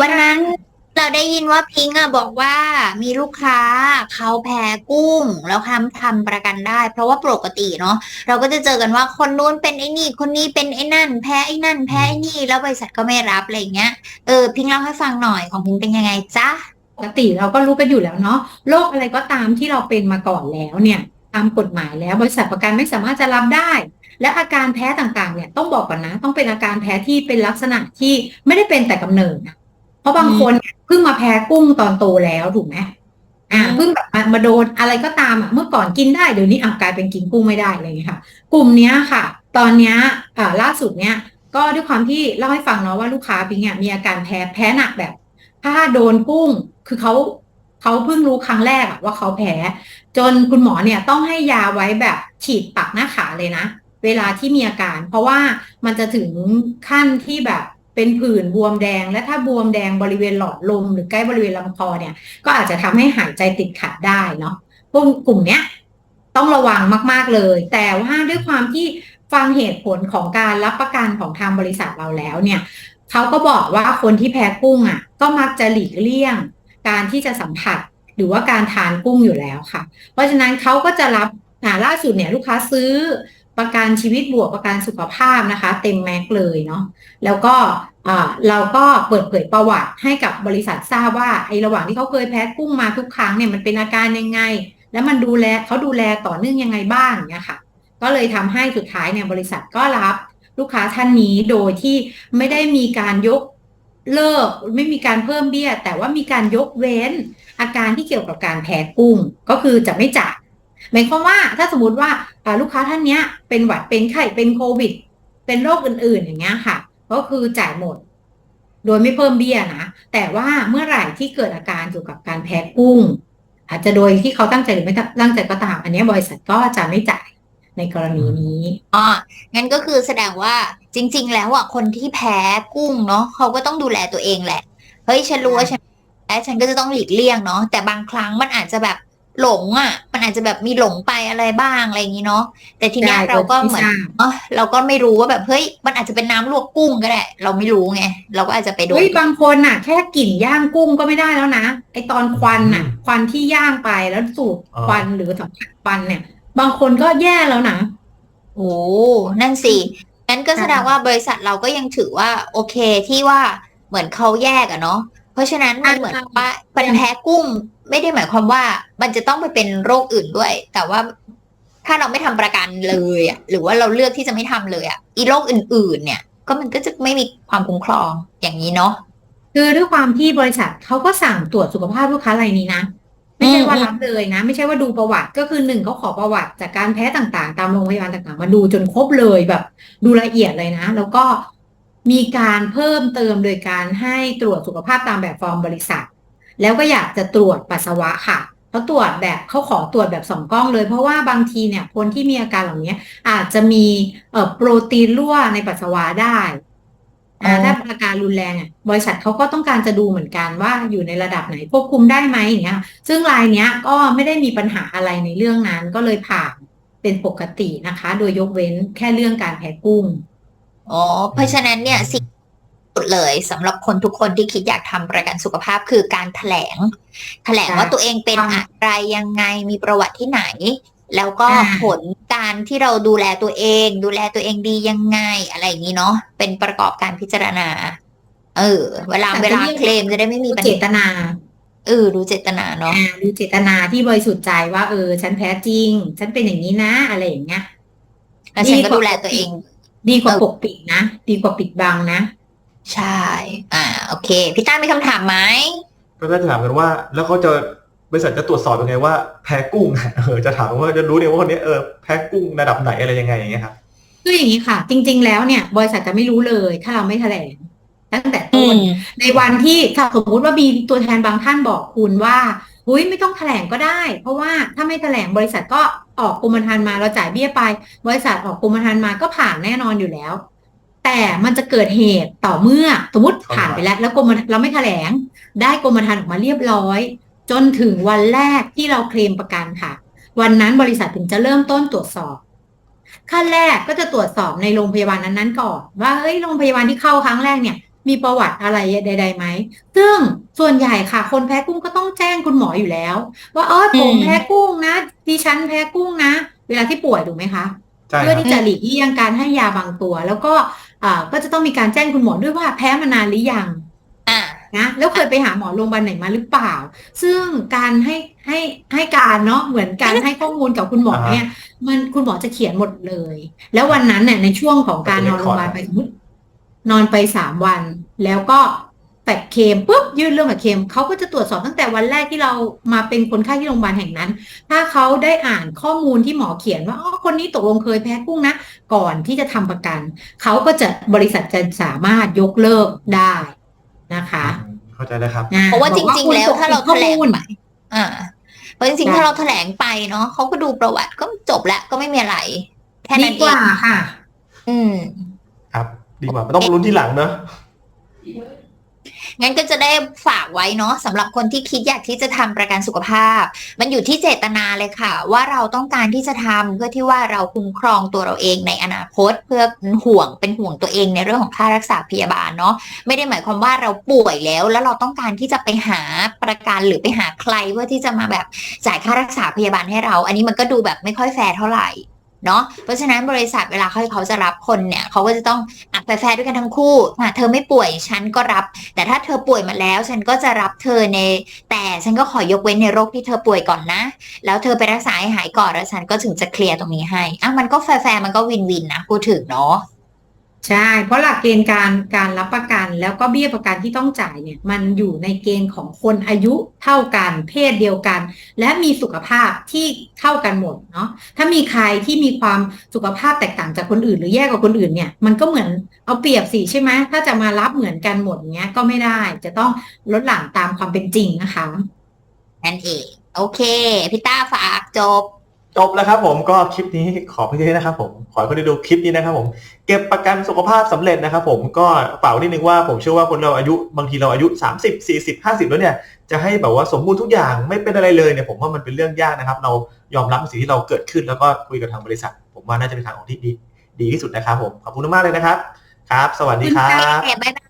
วันนั้นเราได้ยินว่าพิงค์อะบอกว่ามีลูกค้าเขาแพ้กุ้ง แล้วทำทำประกันได้ เพราะว่าปกติเนาะเราก็จะเจอกันว่าคนนู้นเป็นไอ้นี่ คนนี้เป็นไอ้นั่น แพ้ไอ้นั่น แพ้ไอ้นี่ แล้วบริษัทก็ไม่รับอะไรอย่างเงี้ยเออพิงค์เล่าให้ฟังหน่อยของพิงค์เป็นยังไงจ๊ะปกติเราก็รู้กันอยู่แล้วเนาะโรคอะไรก็ตามที่เราเป็นมาก่อนแล้วเนี่ยตามกฎหมายแล้วบริษัทประกันไม่สามารถจะรับได้ และอาการแพ้ต่างๆเนี่ยต้องบอกก่อนนะ ต้องเป็นอาการแพ้ที่เป็นลักษณะที่ไม่ได้เป็นแต่กำเนิดนะ เพราะบางคนเนี่ยเพิ่งมาแพ้กุ้งตอนโตแล้วถูกไหมอ่าอืมเพิ่งแบบมามาโดนอะไรก็ตามอะเมื่อก่อนกินได้เดี๋ยวนี้อะกลายเป็นกินกุ้งไม่ได้อะไรอย่างเงี้ยค่ะ กลุ่มเนี้ยค่ะ ตอนเนี้ยอ่าล่าสุดเนี้ยก็ด้วยความที่เล่าให้ฟังเนาะว่าลูกค้าพิงเนี่ยมีอาการแพ้แพ้หนักแบบ ถ้าโดนกุ้งคือเขาเขาเพิ่งรู้ครั้งแรกอะว่าเขาแพ้ จนคุณหมอเนี่ยต้องให้ยาไว้แบบฉีดปักหน้าขาเลยนะ เวลาที่มีอาการ เพราะว่ามันจะถึงขั้นที่แบบ เป็นผื่นบวมแดง และถ้าบวมแดงบริเวณหลอดลม หรือใกล้บริเวณลำคอเนี่ย ก็อาจจะทำให้หายใจติดขัดได้เนาะพวกกลุ่มเนี้ยต้องระวังมาก ๆ เลย แต่ว่าด้วยความที่ฟังเหตุผลของการรับประกันของทางบริษัทเราแล้วเนี่ยเขาก็บอกว่าคนที่แพ้กุ้งอะ ก็มักจะหลีกเลี่ยง การที่จะสัมผัสหรือว่าการทานกุ้งอยู่แล้วค่ะ เพราะฉะนั้นเขาก็จะรับล่าสุดเนี่ยลูกค้าซื้อ ประกันชีวิตบวกประกันสุขภาพนะคะ เต็มแม็กเลยเนาะแล้วก็เราก็เปิดเผยประวัติให้กับบริษัททราบว่าไอ้ระหว่างที่เขาเคยแพ้กุ้งมาทุกครั้งเนี่ยมันเป็นอาการยังไง แล้วมันดูแลเขาดูแลต่อเนื่องยังไงบ้างเนี่ยค่ะ ก็เลยทำให้สุดท้ายเนี่ยบริษัทก็รับลูกค้าท่านนี้โดยที่ไม่ได้มีการยกเลิกไม่มีการเพิ่มเบี้ย แต่ว่ามีการยกเว้น อาการที่เกี่ยวกับการแพ้กุ้ง ก็คือจะไม่จ่าย หมายความว่าถ้าสมมติว่าลูกค้าท่านเนี้ยเป็นหวัดเป็นไข้เป็นโควิด เป็นโรคอื่นๆ อย่างเงี้ยค่ะ ก็คือจ่ายหมด โดยไม่เพิ่มเบี้ยนะแต่ว่าเมื่อไหร่ที่เกิดอาการเกี่ยวกับการแพ้กุ้ง อาจจะโดยที่เขาตั้งใจหรือไม่ตั้งใจก็ตาม อันนี้บริษัทก็จะไม่จ่ายในกรณีนี้อ๋องั้นก็คือแสดงว่าจริง ๆ แล้วอะคนที่แพ้กุ้งเนาะเขาก็ต้องดูแลตัวเองแหละ เฮ้ยฉันรู้ว่าฉันแพ้ฉันก็จะต้องหลีกเลี่ยงเนาะแต่บางครั้งมันอาจจะแบบหลงอะ มันอาจจะแบบมีหลงไปอะไรบ้างอะไรอย่างนี้เนาะแต่ทีเนี้ยใช่เราก็เหมือนไม่ทราบเนาะเราก็ไม่รู้ว่าแบบเฮ้ยมันอาจจะเป็นน้ำลวกกุ้งก็ได้เราไม่รู้ไงเราก็อาจจะไปโดนเฮ้ยบางคนน่ะ แค่กลิ่นย่างกุ้งก็ไม่ได้แล้วนะไอตอนควันน่ะ ควันที่ย่างไปแล้วสูดอ๋อควันหรือสัมผัสควันเนี่ย บางคนก็แย่แล้วนะโอ้นั่นสิงั้นก็แสดงว่าบริษัทเราก็ยังถือว่าโอเคที่ว่าเหมือนเขาแยกอะเนาะเพราะฉะนั้นมันเหมือนว่าเป็นแพ้กุ้ง ไม่ได้หมายความว่ามันจะต้องไปเป็นโรคอื่นด้วย แต่ว่าถ้าเราไม่ทำประกันเลยอะหรือว่าเราเลือกที่จะไม่ทำเลยอะอีโรคอื่น ๆ เนี่ย ก็มันก็จะไม่มีความคุ้มครองอย่างนี้เนาะคือด้วยความที่บริษัทเขาก็สั่งตรวจสุขภาพลูกค้ารายนี้นะไม่ใช่ว่ารับเลยนะ ไม่ใช่ว่าดูประวัติก็คือหนึ่งเขาขอประวัติจากการแพ้ต่างๆ ตามโรงพยาบาลต่างๆ มาดูจนครบเลยแบบ ดูละเอียดเลยนะ แล้วก็มีการเพิ่มเติมโดยการให้ตรวจสุขภาพตามแบบฟอร์มบริษัท แล้วก็อยากจะตรวจปัสสาวะค่ะเขาตรวจแบบเขาขอตรวจแบบสองกล้องเลย เพราะว่าบางทีเนี่ยคนที่มีอาการเหล่านี้อาจจะมีเอ่อโปรตีนรั่วในปัสสาวะได้อ่าอ๋อถ้าอาการรุนแรงอะบริษัทเขาก็ต้องการจะดูเหมือนกันว่าอยู่ในระดับไหนควบคุมได้ไหมอย่างเงี้ย ซึ่งรายเนี้ยก็ไม่ได้มีปัญหาอะไรในเรื่องนั้นก็เลยผ่านเป็นปกตินะคะ โดยยกเว้นแค่เรื่องการแพ้กุ้ง อ๋อ เพราะฉะนั้นเนี่ยสิ่งสุ ดเลยสำหรับคนทุกคนที่คิดอยากทำประกันสุขภาพคือการแถลง แถลงใช่ว่าตัวเองเป็นค่ะอะไรยังไงมีประวัติที่ไหน แล้วก็อ่าผลการที่เราดูแลตัวเอง ดูแลตัวเองดียังไงอะไรอย่างนี้เนาะเป็นประกอบการพิจารณา เออ เวลาเวลาเคลมจะได้ไม่มีปัญเจหาตนาเออดูเจตนาเนาะอ่าดูเจตนาที่บริสุทธิ์ใจว่าเออ ฉันแพ้จริง ฉันเป็นอย่างนี้นะ อะไรอย่างเงี้ยแล้วฉันก็ดีกว่าดูแลตัวเอง ดีกว่าเออปกปิดนะ ดีกว่าปิดบังนะ ใช่ อ่า โอเค พี่ต้ามีคำถามไหมก็น่าจะถามกันว่า แล้วเขาจะบริษัทจะตรวจสอบยังไงว่าแพ้กุ้งเออจะถามว่าจะรู้เนี่ยว่าคนนี้เออแพ้กุ้งระดับไหนอะไรยังไงอย่างเงี้ยครับคืออย่างนี้ค่ะ จริง ๆ แล้วเนี่ย บริษัทจะไม่รู้เลย ถ้าเราไม่แถลงตั้งแต่อืต้นมในวันที่ถ้าสมมุติว่ามีตัวแทนบางท่านบอกคุณว่าอุ้ยไม่ต้องแถลงก็ได้ เพราะว่าถ้าไม่แถลงบริษัทก็ออกกรมธรรม์มาเราจ่ายเบี้ยไป บริษัทออกกรมธรรม์มาก็ผ่านแน่นอนอยู่แล้ว แต่มันจะเกิดเหตุต่อเมื่อสมมติผ่านไปแล้ว แล้วกรมธรรม์เราไม่แถลง ได้กรมธรรม์ออกมาเรียบร้อย จนถึงวันแรกที่เราเคลมประกันค่ะ วันนั้นบริษัทถึงจะเริ่มต้นตรวจสอบขั้นแรกก็จะตรวจสอบในโรงพยาบาลนั้นๆก่อนว่าเฮ้ยโรงพยาบาลที่เข้าครั้งแรกเนี่ย มีประวัติอะไรใดๆไหมซึ่งส่วนใหญ่ค่ะ คนแพ้กุ้งก็ต้องแจ้งคุณหมออยู่แล้ว ว่าเออผมอืมแพ้กุ้งนะดิฉันแพ้กุ้งนะ เวลาที่ป่วยถูกไหมคะใช่คเพื่อรับที่จะหลีกเลี่ยงการให้ยาบางตัว แล้วก็อ่า ก็จะต้องมีการแจ้งคุณหมอด้วยว่าแพ้มานานหรือยังอ่านะแล้วเคยไปหาหมอโรงพยาบาลไหนมาหรือเปล่า ซึ่งการให้ให้ให้การเนาะเหมือนการให้ข้อมูลกับคุณหมอเนี่ย มันคุณหมอจะเขียนหมดเลย แล้ววันนั้นเนี่ยในช่วงของการนอนโรงพยาบาลไปสมมตินอนไปสามวัน แล้วก็ แปดเคมปุ๊บยื่นเรื่องแบบเคมเขาก็จะตรวจสอบตั้งแต่วันแรกที่เรามาเป็นคนไข้ที่โรงพยาบาลแห่งนั้น ถ้าเขาได้อ่านข้อมูลที่หมอเขียนว่าอ๋อคนนี้ตกลงเคยแพ้กุ้งนะ ก่อนที่จะทำประกัน เขาก็จะบริษัทจะสามารถยกเลิกได้นะคะ เข้าใจแล้วครับนเพราะว่าจริง ๆ แล้วถ้าเราแถลงข้อมูลไปอ่าเพราะจริงๆใช่ถ้าเราแถลงไปเนาะเขาก็ดูประวัติก็จบแล้วก็ไม่มีอะไรแค่ดีนั้นกเอว่างค่ะ อืม ครับ ดีกว่าไม่ต้องลุ้นที่หลังเนอะ งั้นก็จะได้ฝากไว้เนาะสำหรับคนที่คิดอยากที่จะทำประกันสุขภาพ มันอยู่ที่เจตนาเลยค่ะ ว่าเราต้องการที่จะทำเพื่อที่ว่าเราคุ้มครองตัวเราเองในอนาคต เพื่อห่วงเป็นห่วงตัวเองในเรื่องของค่ารักษาพยาบาลเนาะไม่ได้หมายความว่าเราป่วยแล้ว แล้วเราต้องการที่จะไปหาประกันหรือไปหาใครเพื่อที่จะมาแบบจ่ายค่ารักษาพยาบาลให้เรา อันนี้มันก็ดูแบบไม่ค่อยแฟร์เท่าไหร่ เนาะเพราะฉะนั้นบริษัทเวลาเขาเขาจะรับคนเนี่ยเขาก็จะต้องอักแฟร์ด้วยกันทั้งคู่อะเธอไม่ป่วยฉันก็รับ แต่ถ้าเธอป่วยมาแล้ว ฉันก็จะรับเธอใน แต่ฉันก็ขอยกเว้นในโรคที่เธอป่วยก่อนนะ แล้วเธอไปรักษาให้หายก่อนแล้วฉันก็ถึงจะเคลียร์ตรงนี้ให้อะมันก็แฟร์มันก็วินวินนะพูดถึงเนาะ ใช่ เพราะหลักเกณฑ์การการรับประกันแล้วก็เบี้ยประกันที่ต้องจ่ายเนี่ยมันอยู่ในเกณฑ์ของคนอายุเท่ากันเพศเดียวกัน และมีสุขภาพที่เท่ากันหมดเนาะถ้ามีใครที่มีความสุขภาพแตกต่างจากคนอื่น หรือแย่กว่าคนอื่นเนี่ยมันก็เหมือนเอาเปรียบสิใช่ไหมถ้าจะมารับเหมือนกันหมดเงี้ยก็ไม่ได้จะต้องลดหลั่นตามความเป็นจริงนะคะนั่นเองโอเคพี่ต้าฝากจบ จบแล้วครับผมก็คลิปนี้ขอเพียงเท่านี้นะครับผมขอให้คนได้ดูคลิปนี้นะครับผมเก็บประกันสุขภาพสำเร็จนะครับผมก็เปล่านิดนึงว่าผมเชื่อว่าคนเราอายุบางทีเราอายุ 30 40 50 แล้วเนี่ยจะให้แบบว่าสมบูรณ์ทุกอย่างไม่เป็นอะไรเลยเนี่ยผมว่ามันเป็นเรื่องยากนะครับ เรายอมรับสิ่งที่เราเกิดขึ้นแล้วก็คุยกับทางบริษัท ผมว่าน่าจะเป็นทางออกที่ดีดีที่สุดนะครับผมขอบคุณมากเลยนะครับ ครับ สวัสดีครับ